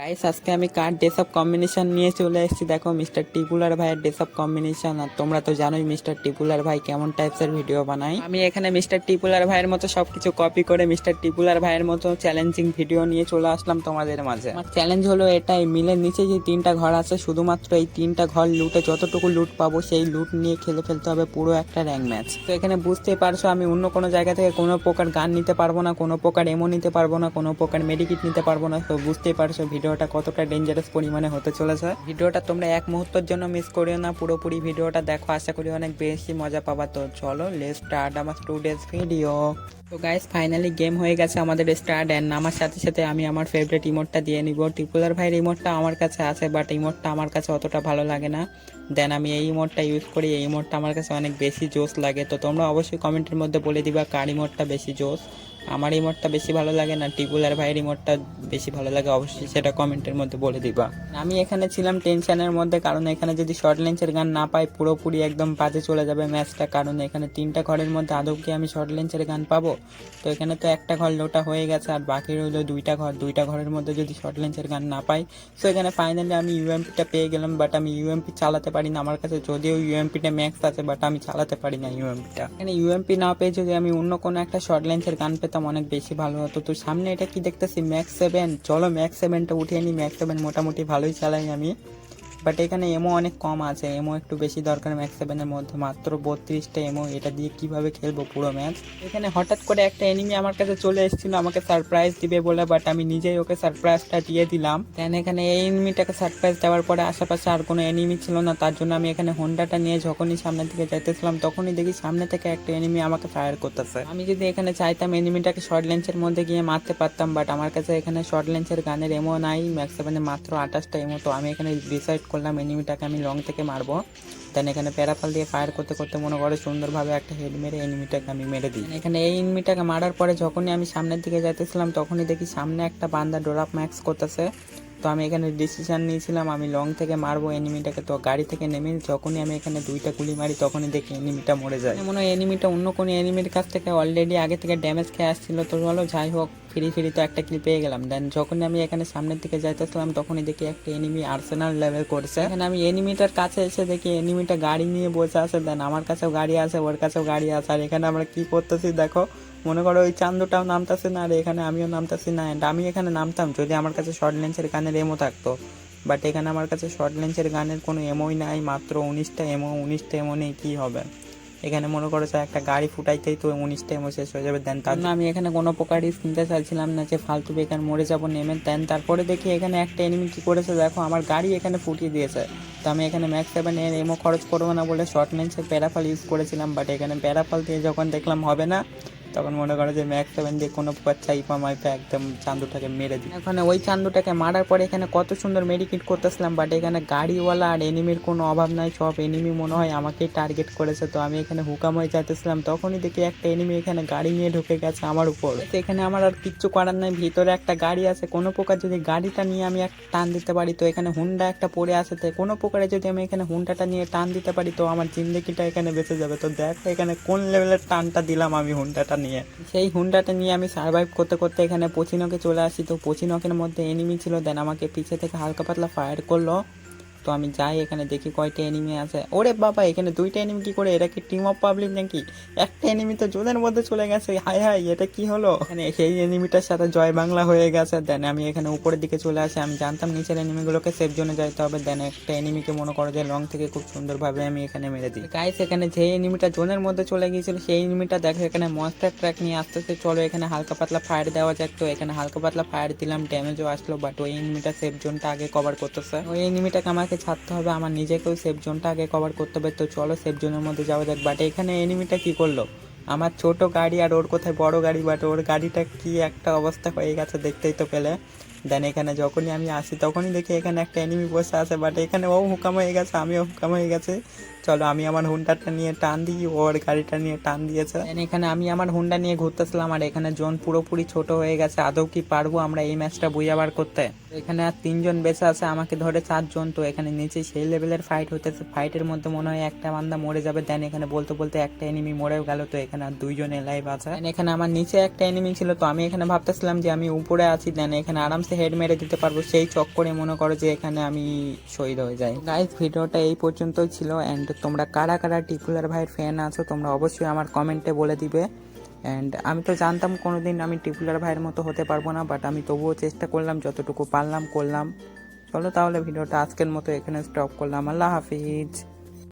Guys আজকে আমি কার dress of combination নিয়ে চলে এসেছি? দেখো মিস্টার টিপুলার ভাইয়ের ড্রেস অফ কম্বিনেশন আর তোমরা তো জানোই মিস্টার টিপুলার ভাই কেমন টাইপসের ভিডিও বানায়। আমি এখানে মিস্টার টিপুলার ভাইয়ের মতো সবকিছু কপি করে মিস্টার টিপুলার ভাইয়ের মতো চ্যালেঞ্জিং ভিডিও নিয়ে চলে আসলাম তোমাদের মাঝে। চ্যালেঞ্জ হলো এটাই, মিলের নিচে যে তিনটা ঘর আছে, শুধুমাত্র এই তিনটা ঘর লুটে যতটুকু লুট পাবো, সেই লুট নিয়ে খেলে ফেলতে হবে পুরো একটা র্যাঙ্ক ম্যাচ তো এখানে বুঝতেই পারছ, আমি অন্য কোনো জায়গা থেকে কোনো প্রকার গান নিতে পারব না, কোনো প্রকার এমো নিতে পারব না, কোনো প্রকার মেডিকিট নিতে পারব না, তো বুঝতেই পারছ ভিডিওটা কতটা ডেঞ্জারাস পরিমাণে হতে চলেছে। ভিডিওটা তোমরা এক মুহূর্তের জন্য মিস করিও না, পুরোপুরি ভিডিওটা দেখো, আশা করি অনেক বেশি মজা পাবা। তো চলো লেস স্টার্ট আমার স্টুডেন্টস ভিডিও তো গাইস ফাইনালি গেম হয়ে গেছে আমাদের স্টার্ট অ্যান্ড নামার সাথে সাথে আমি আমার ফেভারিট ইমোটটা দিয়ে নিব। টিপুলার ভাইয়ের ইমোটটা আমার কাছে আছে বাট ইমোটটা আমার কাছে অতটা ভালো লাগে না। দেন আমি এই ইমোটটা ইউজ করি, এই ইমোটটা আমার কাছে অনেক বেশি জোস লাগে। তো তোমরা অবশ্যই কমেন্টের মধ্যে বলে দিবা কার ইমোটটা বেশি জোস আমার ইমোটটা বেশি ভালো লাগে না টিপুলার ভাইয়ের ইমোটটা বেশি ভালো লাগে? অবশ্যই সেটা কমেন্টের মধ্যে বলে দিবা। আমি এখানে ছিলাম টেনশনের মধ্যে, কারণ এখানে যদি শর্ট লেন্সের গান না পাই, পুরোপুরি একদম বাজে চলে যাবে ম্যাচটা কারণ এখানে তিনটা ঘরের মধ্যে আদৌ কি আমি শর্ট লেন্সের গান পাবো? তো এখানে তো একটা ঘর লোটা হয়ে গেছে, আর বাকি রইল দুইটা ঘর। দুইটা ঘরের মধ্যে যদি শর্ট লেন্সের গান না পাই সো এখানে ফাইনালি আমি ইউএমপিটা পেয়ে গেলাম বাট আমি ইউএমপি চালাতে পারি না আমার কাছে। যদিও ইউএমপিটা ম্যাক্স আছে বাট আমি চালাতে পারি না ইউএমপিটা এখানে ইউএমপি না পেয়ে যদি আমি অন্য কোনো একটা শর্ট লেন্সের গান পেতাম, অনেক বেশি ভালো হতো। তো সামনে এটা কি দেখতেছি? ম্যাক্স সেভেন চলো ম্যাক্স সেভেনটা উঠিয়ে নিই ম্যাক্স সেভেন মোটামুটি ভালোই চালাই আমি। বাট এখানে এমও অনেক কম আছে। এমও একটু বেশি দরকার ম্যাক্স সেভেনের মধ্যে। মাত্র বত্রিশটা এমও এটা দিয়ে কীভাবে খেলব পুরো ম্যাচ এখানে হঠাৎ করে একটা এনিমি আমার কাছে চলে এসেছিল। আমাকে সারপ্রাইজ দিবে বলে বাট আমি নিজেই ওকে সারপ্রাইজটা দিয়ে দিলাম। দেন এখানে এই এনিমিটাকে সারপ্রাইজ দেওয়ার পরে আশেপাশে আর কোনো এনিমি ছিল না। তার জন্য আমি এখানে হোন্ডাটা নিয়ে যখনই সামনের দিকে যাইতেছিলাম, তখনই দেখি সামনে থেকে একটা এনিমি আমাকে ফায়ার করতেছে। আমি যদি এখানে চাইতাম এনিমিটাকে শর্ট লেন্সের মধ্যে গিয়ে মারতে পারতাম বাট আমার কাছে এখানে শর্ট লেন্সের গানের এমও নাই। ম্যাক্স সেভেনে মাত্র আঠাশটা এমও তো আমি এখানে ডিসাইড করলাম এনিমিটাকে আমি লং থেকে মারবো। দেন এখানে প্যারাফল দিয়ে ফায়ার করতে করতে মনে করে সুন্দরভাবে একটা হেড মেরে এনিমিটাকে আমি মেরে দিই। এখানে এই এনিমিটাকে মারার পরে যখনই আমি সামনের দিকে যাইতেছিলাম, তখনই দেখি সামনে একটা বান্দা ডোরাপ ম্যাক্স করতেছে। তো আমি এখানে ডিসিশন নিয়েছিলাম, আমি লং থেকে মারবো এনিমিটাকে তো গাড়ি থেকে নেমে যখনই আমি এখানে দুইটা গুলি মারি, তখনই দেখি এনিমিটা মরে যায়। মনে হয় এনিমিটা অন্য কোনো এনিমির কাছ থেকে অলরেডি আগে থেকে ড্যামেজ খেয়ে আসছিল। তো বলো, যাই হোক ফ্রি ফ্রি তো একটা কিল পেয়ে গেলাম। দেন যখনই আমি এখানে সামনের দিকে যাইতেছিলাম, তখনই দেখি একটা এনিমি আর্সেনাল লেভেল করছে। এখানে আমি এনিমিটার কাছে এসে দেখি এনিমিটা গাড়ি নিয়ে বসে আছে। দেন আমার কাছেও গাড়ি আছে, ওর কাছেও গাড়ি আছে। আর এখানে আমরা কি করতেছি দেখো, মনে করো ওই চান্দুটাও নামতাছে না, আর এখানে আমিও নামতাছি না। And আমি এখানে নামতাম, যদি আমার কাছে শর্ট লেন্সের গানের এমও থাকতো। বাট এখানে আমার কাছে শর্ট লেন্সের গানের কোনো এমোই নাই, মাত্র উনিশটা এমও উনিশটা এমো নেই কী হবে? এখানে মনে করো স্যার একটা গাড়ি ফুটাইতেই তো উনিশ টাইমও শেষ হয়ে যাবে দেন তার আমি এখানে কোনো প্রকারই শুনতে নিতে চাইছিলাম না যে ফালতু বেকার মরে যাব, নেমে দেন তারপরে দেখি এখানে একটা এনিমি কী করেছে, দেখো আমার গাড়ি এখানে ফুটিয়ে দিয়েছে। তো আমি এখানে ম্যাক্স সেভেন এর এমও খরচ করব না বলে শর্ট লেন্সের প্যারাফল ইউজ করেছিলাম বাট এখানে প্যারাফল দিয়ে যখন দেখলাম হবে না তখন মনে করো যে ম্যাক্স সেভেন দিয়ে কোনো প্রকার চাইপা মাইপা একদম চান্দুটাকে মেরে দিই এখানে ওই চান্দুটাকে মারার পরে এখানে কত সুন্দর মেডিকেট করতেছিলাম বাট এখানে গাড়িওয়ালা আর এনিমির কোনো অভাব নাই, সব এনিমি মনে হয় আমাকেই টার্গেট করেছে। তো আমি এখানে হুকাম হয়ে যাইতেছিলাম, তখনই দেখি একটা এনিমি এখানে গাড়ি নিয়ে ঢুকে গেছে আমার উপর। এখানে আমার আর কিচ্ছু করার নাই, ভিতরে একটা গাড়ি আছে, কোনো প্রকার যদি গাড়িটা নিয়ে আমি একটা টান দিতে পারি, তো এখানে হুন্ডা একটা পড়ে আছে, তো কোনো প্রকারে যদি আমি এখানে হুন্ডাটা নিয়ে টান দিতে পারি, তো আমার জিন্দগিটা এখানে বেঁচে যাবে। তো দেখ এখানে কোন লেভেলের টানটা দিলাম আমি হুন্ডাটা নিয়ে। সেই হুন্ডাটা নিয়ে আমি সার্ভাইভ করতে করতে এখানে পচিনকে চলে আসি। তো পচিনকের মধ্যে এনিমি ছিল দেন আমাকে পিছে থেকে হালকা পাতলা ফায়ার করল। তো আমি যাই এখানে দেখি কয়টা এনিমি আছে। ওরে বাবা, এখানে দুইটা এনিমি কি করে? এটা কি টিম অফ পাবলিক নাকি? একটা এনিমি তো জোনের মধ্যে চলে গেছে। হাই হাই এটা কি হলো? এখানে সেই এনিমিটার সাথে জয় বাংলা হয়ে গেছে। দেন আমি এখানে উপরের দিকে চলে আসি। আমি জানতাম নিচের এনিমিগুলোকে সেফ জোনে যাইতে হবে। দেন একটা এনিমিকে মনে করো যে লং থেকে খুব সুন্দরভাবে আমি এখানে মেরে দিই। গাইস এখানে যে এনিমিটা জোনের মধ্যে চলে গিয়েছিল, সেই এনিমিটা দেখো, এখানে মনস্টার ট্র্যাক নিয়ে আস্তে আস্তে চলো, এখানে হালকা পাতলা ফায়ার দেওয়া যাক। তো এখানে হালকা পাতলা ফায়ার দিলাম ড্যামেজও আসলো বাট ওই এনিমিটা সেফ জোনটা আগে কভার করতেছে। ওই এনিমিটাকে আমাকে ছাড়তে হবে, আমার নিজেকেও সেফ জোনটা আগে কভার করতে হবে। তো চলো সেফ জোনের মধ্যে যাওয়া যাক। বাট এখানে এনিমিটা কি করল? আমার ছোট গাড়ি আর ওর কোথায় বড় গাড়ি? বাট ওর গাড়িটা কি একটা অবস্থা হয়ে গেছে দেখতেই তো পেলে। দেন এখানে যখনই আমি আসি, তখনই দেখি এখানে একটা এনিমি বসে আছে। বাট এখানে ও হুকাম হয়ে গেছে, আমিও হুকাম হয়ে গেছে। চলো আমি আমার হুন্ডাটা নিয়ে টান দিই ওর গাড়িটা নিয়ে টান দিয়েছে। এখানে আমি আমার হুন্ডা নিয়ে ঘুরতেছিলাম, আর এখানে জোন পুরোপুরি ছোট হয়ে গেছে, আদৌ কি পারব আমরা এই ম্যাচটা বুঝাবার করতে? এখানে আর তিনজন বেঁচে আছে, আমাকে ধরে চারজন, তো এখানে নিচে সেই লেভেলের ফাইট হইতেছে। ফাইটের মধ্যে মনে হয় একটা বান্দা মরে যাবে দেন এখানে বলতে বলতে একটা এনিমি মরেও গেল, তো এখানে আর দুইজন এলাইভ আছে। এখানে আমার নিচে একটা এনিমি ছিল, তো আমি এখানে ভাবতেছিলাম যে আমি উপরে আছি দেন এখানে আরামসে হেড মেরে দিতে পারব। সেই চক্করে মনে করো যে এখানে আমি শহীদ হয়ে যাই। গাইজ ভিডিওটা এই পর্যন্তই ছিল অ্যান্ড তোমরা কারা কারা টিকুলার ভাইয়ের ফ্যান আছো, তোমরা অবশ্যই আমার কমেন্টে বলে দিবে। অ্যান্ড আমি তো জানতাম কোনো দিন আমি টিকুলার ভাইয়ের মতো হতে পারব না বাট আমি তবুও চেষ্টা করলাম, যতটুকু পারলাম করলাম। চলো তাহলে ভিডিওটা আজকের মতো এখানে স্টপ করলাম। আল্লাহ হাফিজ।